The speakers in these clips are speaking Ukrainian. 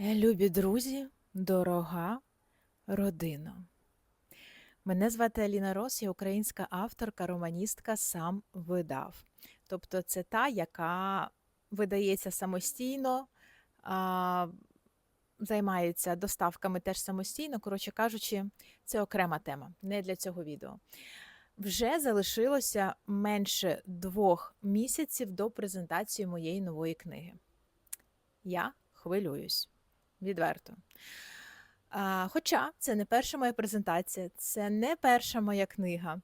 Любі друзі, дорога родина. Мене звати Аліна Рос, я українська авторка, романістка, сам видав. Тобто це та, яка видається самостійно, а, займається доставками теж самостійно. Коротше кажучи, це окрема тема, не для цього відео. Вже залишилося менше двох місяців до презентації моєї нової книги. Я хвилююсь відверто. А, хоча це не перша моя презентація, це не перша моя книга,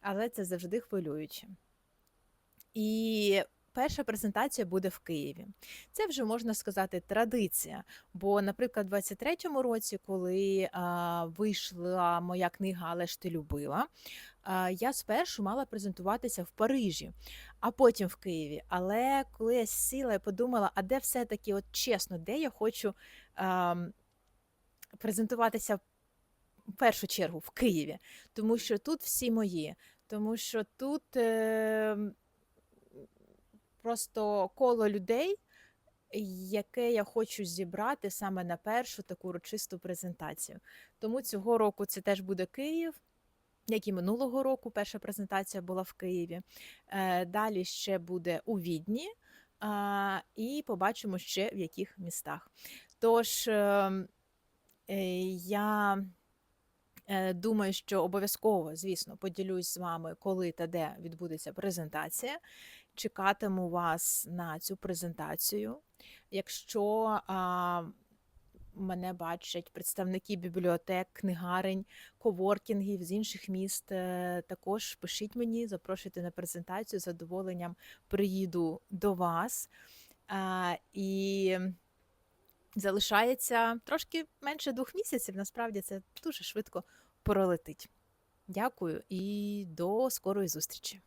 але це завжди хвилююче. І перша презентація буде в Києві. Це вже можна сказати традиція. Бо, наприклад, у 23-му році, коли а, вийшла моя книга Але ж ти любила, а, я спершу мала презентуватися в Парижі, а потім в Києві. Але коли я сіла і подумала, а де все-таки, от чесно, де я хочу а, презентуватися в першу чергу в Києві, тому що тут всі мої, тому що тут е, просто коло людей, яке я хочу зібрати саме на першу таку урочисту презентацію. Тому цього року це теж буде Київ. Як і минулого року, перша презентація була в Києві. Е, Далі ще буде у Відні, і побачимо ще в яких містах. Тож ем, е, я думаю, що обов'язково, звісно, поділюсь з вами, коли та де відбудеться презентація. Чекатиму вас на цю презентацію. Якщо а, мене бачать представники бібліотек, книгарень, коворкінгів з інших міст, е, також пишіть мені, запрошуйте на презентацію. З задоволенням приїду до вас. А, і залишається трошки менше двох місяців. Насправді це дуже швидко пролетить. Дякую і до скорої зустрічі.